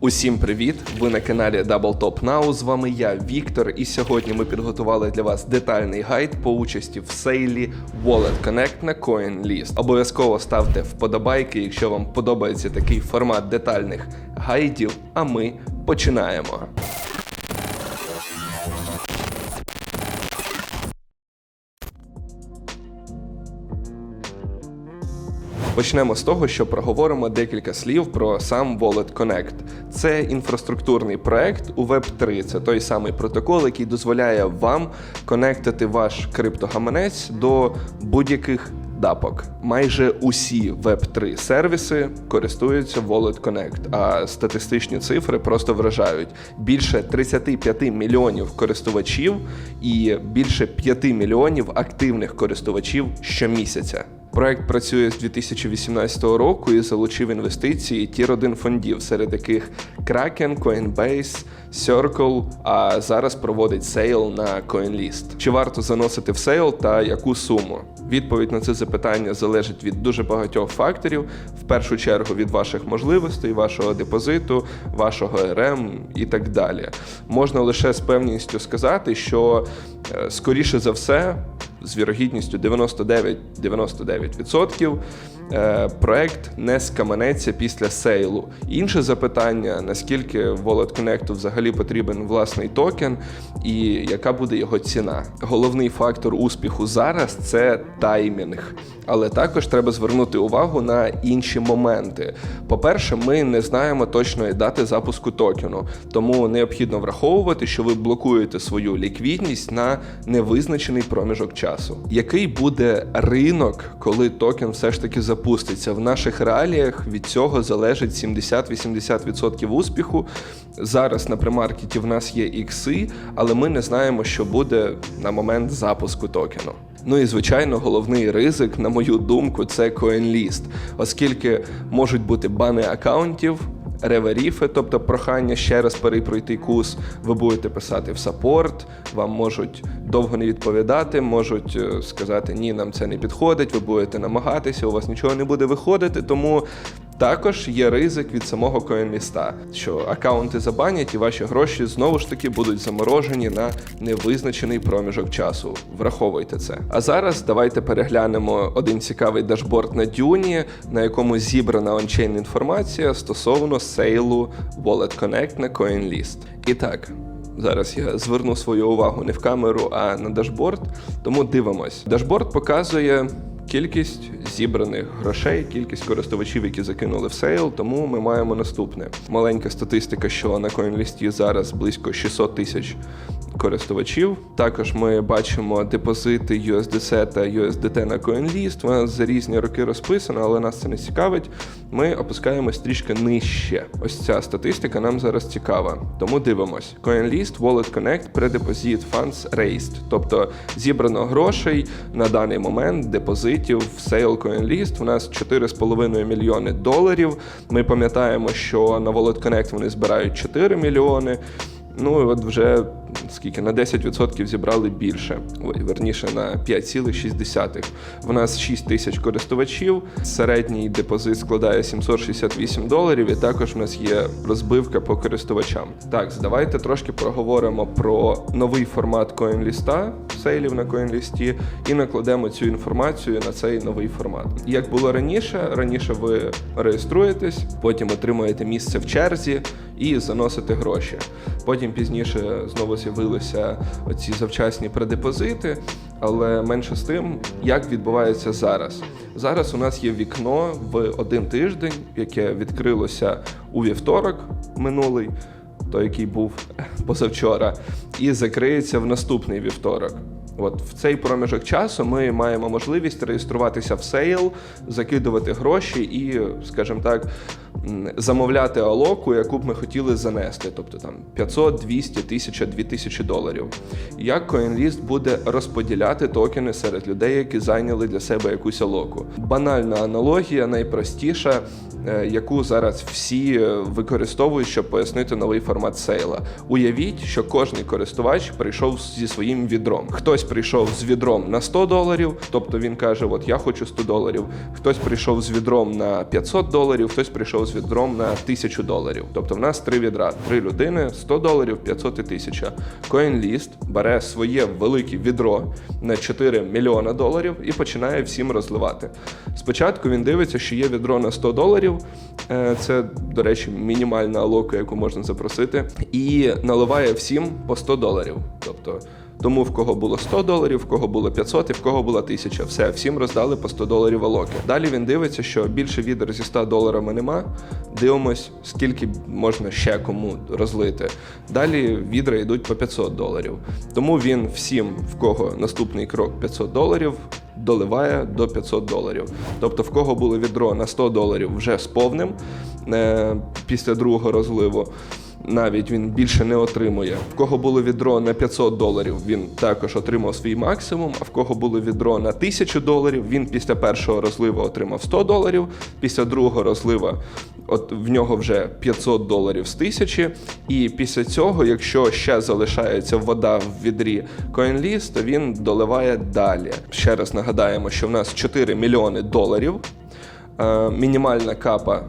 Усім привіт! Ви на каналі Double Top Now. З вами я, Віктор, і сьогодні ми підготували для вас детальний гайд по участі в сейлі Wallet Connect на CoinList. Обов'язково ставте вподобайки, якщо вам подобається такий формат детальних гайдів. А ми починаємо. Почнемо з того, що проговоримо декілька слів про сам Wallet Connect. Це інфраструктурний проект у Web3. Це той самий протокол, який дозволяє вам конектити ваш криптогаманець до будь-яких дапок. Майже усі Web3 сервіси користуються Wallet Connect, а статистичні цифри просто вражають. Більше 35 мільйонів користувачів і більше 5 мільйонів активних користувачів щомісяця. Проект працює з 2018 року і залучив інвестиції тір 1 фондів, серед яких Kraken, Coinbase, Circle, а зараз проводить сейл на CoinList. Чи варто заносити в сейл та яку суму? Відповідь на це запитання залежить від дуже багатьох факторів, в першу чергу від ваших можливостей, вашого депозиту, вашого РМ і так далі. Можна лише з певністю сказати, що е, скоріше за все з вірогідністю 99-99% е, проект не скаменеться після сейлу. Інше запитання: наскільки Wallet Connect взагалі потрібен власний токен і яка буде його ціна. Головний фактор успіху зараз це таймінг. Але також треба звернути увагу на інші моменти. По-перше, ми не знаємо точної дати запуску токену, тому необхідно враховувати, що ви блокуєте свою ліквідність на невизначений проміжок часу. Який буде ринок, коли токен все ж таки запуститься? В наших реаліях від цього залежить 70-80% успіху. Зараз на примаркеті в нас є ікси, але ми не знаємо, що буде на момент запуску токену. Ну і звичайно, головний ризик, на мою думку, це CoinList, оскільки можуть бути бани акаунтів. Реверіфи, тобто прохання ще раз перепройти курс, ви будете писати в саппорт, вам можуть довго не відповідати, можуть е, сказати ні, нам це не підходить, ви будете намагатися, у вас нічого не буде виходити. Тому також є ризик від самого коінліста, що акаунти забанять і ваші гроші знову ж таки будуть заморожені на невизначений проміжок часу. Враховуйте це. А зараз давайте переглянемо один цікавий дашборд на Дюні, на якому зібрана ончейн інформація стосовно сейлу Wallet Connect на CoinList. І так. Зараз я зверну свою увагу не в камеру, а на дашборд. Тому дивимось. Дашборд показує кількість зібраних грошей, кількість користувачів, які закинули в сейл. Тому ми маємо наступне. Маленька статистика, що на CoinList зараз близько 600 тисяч користувачів. Також ми бачимо депозити USDC та USDT на CoinList. Вона за різні роки розписана, але нас це не цікавить. Ми опускаємось трішки нижче. Ось ця статистика нам зараз цікава. Тому дивимось. CoinList, Wallet Connect, Preddeposit Funds Raised. Тобто зібрано грошей на даний момент депозитів в Sale CoinList. У нас 4,5 мільйони доларів. Ми пам'ятаємо, що на Wallet Connect вони збирають 4 мільйони. Ну і от вже скільки на 10% зібрали більше, ой, верніше на 5,6. В нас 6 тисяч користувачів. Середній депозит складає 768 доларів, і також в нас є розбивка по користувачам. Так, давайте трошки проговоримо про новий формат CoinList, сейлів на CoinList, і накладемо цю інформацію на цей новий формат. Як було раніше, раніше ви реєструєтесь, потім отримуєте місце в черзі і заносите гроші. Потім пізніше знову з'явилися оці завчасні предепозити, але менше з тим, як відбувається зараз. Зараз у нас є вікно в один тиждень, яке відкрилося у вівторок минулий, той, який був позавчора, і закриється в наступний вівторок. От в цей проміжок часу ми маємо можливість реєструватися в сейл, закидувати гроші і, скажімо так, замовляти алоку, яку б ми хотіли занести, тобто там 500, 200, 1000, 2000 доларів. Як CoinList буде розподіляти токени серед людей, які зайняли для себе якусь алоку? Банальна аналогія, найпростіша, е, яку зараз всі е, використовують, щоб пояснити новий формат сейла. Уявіть, що кожний користувач прийшов зі своїм відром. Хтось прийшов з відром на 100 доларів, тобто він каже: От я хочу 100 доларів. Хтось прийшов з відром на 500 доларів, хтось прийшов з відром на 1000 доларів. Тобто в нас три відра, три людини, 100 доларів, 500 і 1000. CoinList бере своє велике відро на 4 мільйона доларів і починає всім розливати. Спочатку він дивиться, що є відро на 100 доларів. Е, Це, до речі, мінімальна алока, яку можна запросити, і наливає всім по 100 доларів. Тобто тому в кого було 100 доларів, в кого було 500 і в кого була 1000. Все, всім роздали по 100 доларів алоки. Далі він дивиться, що більше відер зі 100 доларами нема. Дивимось, скільки можна ще кому розлити. Далі відра йдуть по 500 доларів. Тому він всім, в кого наступний крок 500 доларів, доливає до 500 доларів. Тобто, в кого було відро на 100 доларів вже з повним е, після другого розливу навіть він більше не отримує. В кого було відро на 500 доларів, він також отримав свій максимум. А в кого було відро на 1000 доларів, він після першого розливу отримав 100 доларів. Після другого розлива от в нього вже 500 доларів з 1000. І після цього, якщо ще залишається вода в відрі CoinList, то він доливає далі. Ще раз нагадаємо, що в нас 4 мільйони доларів. Е, Мінімальна капа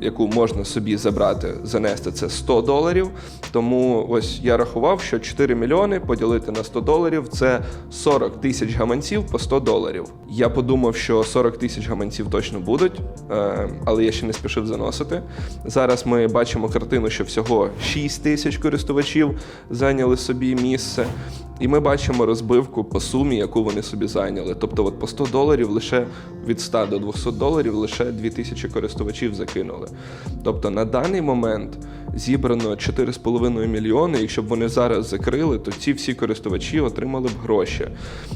яку можна собі забрати, занести це 100 доларів. Тому ось я рахував, що 4 мільйони поділити на 100 доларів це 40 тисяч гаманців по 100 доларів. Я подумав, що 40 тисяч гаманців точно будуть, е, але я ще не спішив заносити. Зараз ми бачимо картину, що всього 6 тисяч користувачів зайняли собі місце. І ми бачимо розбивку по сумі, яку вони собі зайняли. Тобто, от по 100 доларів лише від 100 до 200 доларів лише 2000 користувачів закинули. Тобто на даний момент зібрано 4,5 мільйони. Якщо б вони зараз закрили, то ці всі користувачі отримали б гроші.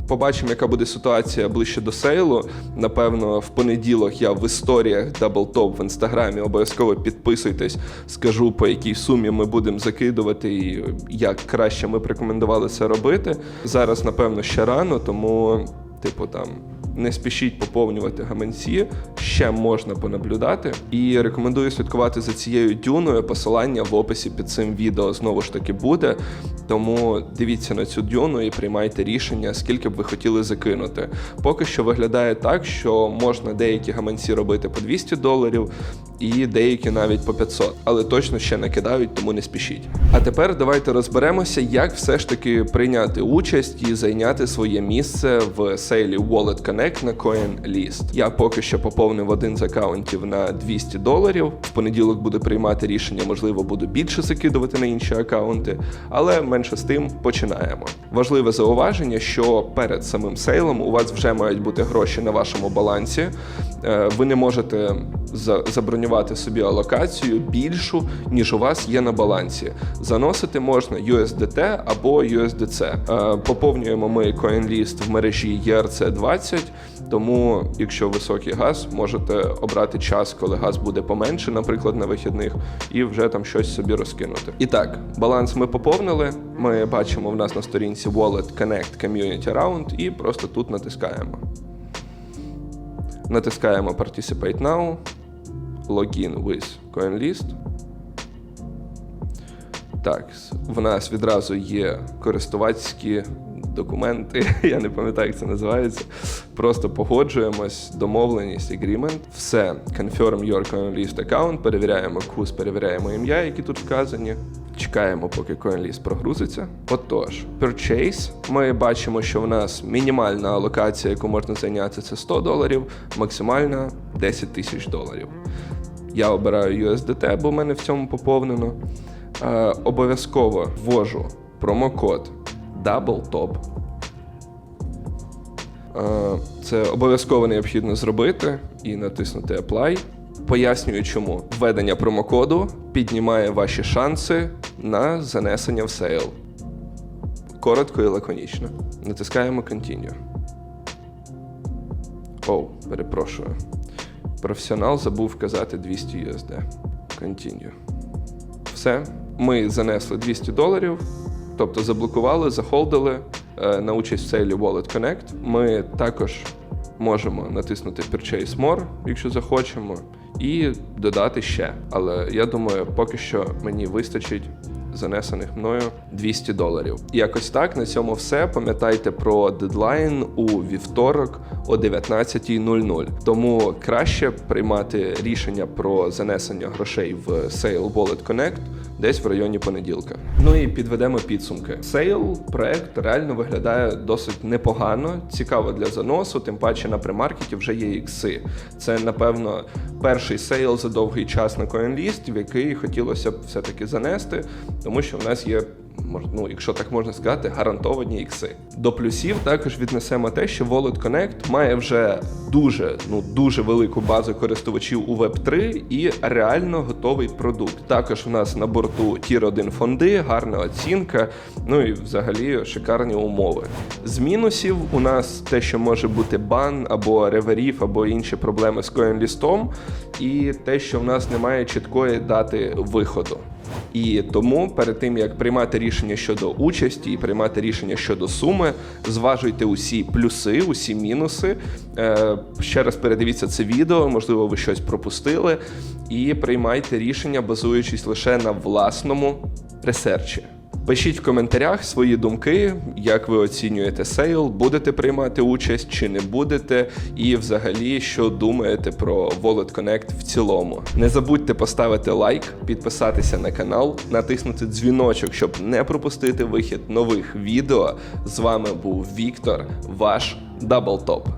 Побачимо, яка буде ситуація ближче до сейлу. Напевно, в понеділок я в історіях Даблтоп в інстаграмі обов'язково підписуйтесь, скажу по якій сумі ми будемо закидувати і як краще ми б рекомендували це робити. Зараз, напевно, ще рано, тому, типу, там. Не спішіть поповнювати гаманці, ще можна понаблюдати. І рекомендую слідкувати за цією дюною. Посилання в описі під цим відео знову ж таки буде. Тому дивіться на цю дюну і приймайте рішення, скільки б ви хотіли закинути. Поки що виглядає так, що можна деякі гаманці робити по 200 доларів, і деякі навіть по 500, але точно ще накидають, тому не спішіть. А тепер давайте розберемося, як все ж таки прийняти участь і зайняти своє місце в сейлі Wallet Connect на CoinList. Я поки що поповнив один з акаунтів на 200 доларів. В понеділок буду приймати рішення, можливо, буду більше закидувати на інші акаунти, але менше з тим починаємо. Важливе зауваження, що перед самим сейлом у вас вже мають бути гроші на вашому балансі. Е, Ви не можете забронювати собі алокацію більшу, ніж у вас є на балансі. Заносити можна USDT або USDC. Е, Поповнюємо ми CoinList в мережі ERC20, тому якщо високий газ, можете обрати час, коли газ буде поменше, наприклад, на вихідних, і вже там щось собі розкинути. І так, баланс ми поповнили. Ми бачимо в нас на сторінці Wallet Connect Community Round і просто тут натискаємо. Натискаємо Participate Now, Login with CoinList. Так, в нас відразу є користувацькі документи, я не пам'ятаю, як це називається. Просто погоджуємось, домовленість, agreement. Все, confirm your CoinList account, перевіряємо курс, перевіряємо ім'я, які тут вказані. Чекаємо, поки CoinList прогрузиться. Отож, purchase. Ми бачимо, що в нас мінімальна алокація, яку можна зайняти, це 100 доларів, максимальна 10 тисяч доларів. Я обираю USDT, бо в мене в цьому поповнено. Е, обов'язково ввожу промокод DoubleTop. Е, Це обов'язково необхідно зробити і натиснути Apply. Пояснюю, чому введення промокоду піднімає ваші шанси на занесення в сейл. Коротко і лаконічно. Натискаємо Continue. Оу, перепрошую. Професіонал забув вказати 200 USD. Continue. Все. Ми занесли 200 доларів, тобто заблокували, захолдили е, на участь в сейлі Wallet Connect. Ми також можемо натиснути Purchase More, якщо захочемо, і додати ще. Але я думаю, поки що мені вистачить занесених мною 200 доларів. Якось так на цьому все. Пам'ятайте про дедлайн у вівторок о 19.00. Тому краще приймати рішення про занесення грошей в Sale Wallet Connect десь в районі понеділка. Ну і підведемо підсумки. Сейл проект реально виглядає досить непогано, цікаво для заносу, тим паче на примаркеті вже є ікси. Це напевно перший сейл за довгий час на CoinList, в який хотілося б все-таки занести, тому що в нас є. Ну, якщо так можна сказати, гарантовані ікси. До плюсів також віднесемо те, що Wallet Connect має вже дуже ну дуже велику базу користувачів у Web3 і реально готовий продукт. Також у нас на борту Tier 1 фонди, гарна оцінка, ну і взагалі шикарні умови. З мінусів у нас те, що може бути бан або реверів, або інші проблеми з CoinList, і те, що в нас немає чіткої дати виходу. І тому перед тим як приймати рішення щодо участі і приймати рішення щодо суми, зважуйте усі плюси, усі мінуси. Е, ще раз передивіться це відео, можливо, ви щось пропустили, і приймайте рішення, базуючись лише на власному ресерчі. Пишіть в коментарях свої думки, як ви оцінюєте сейл, будете приймати участь чи не будете, і взагалі, що думаєте про Wallet Connect в цілому. Не забудьте поставити лайк, підписатися на канал, натиснути дзвіночок, щоб не пропустити вихід нових відео. З вами був Віктор, ваш Даблтоп.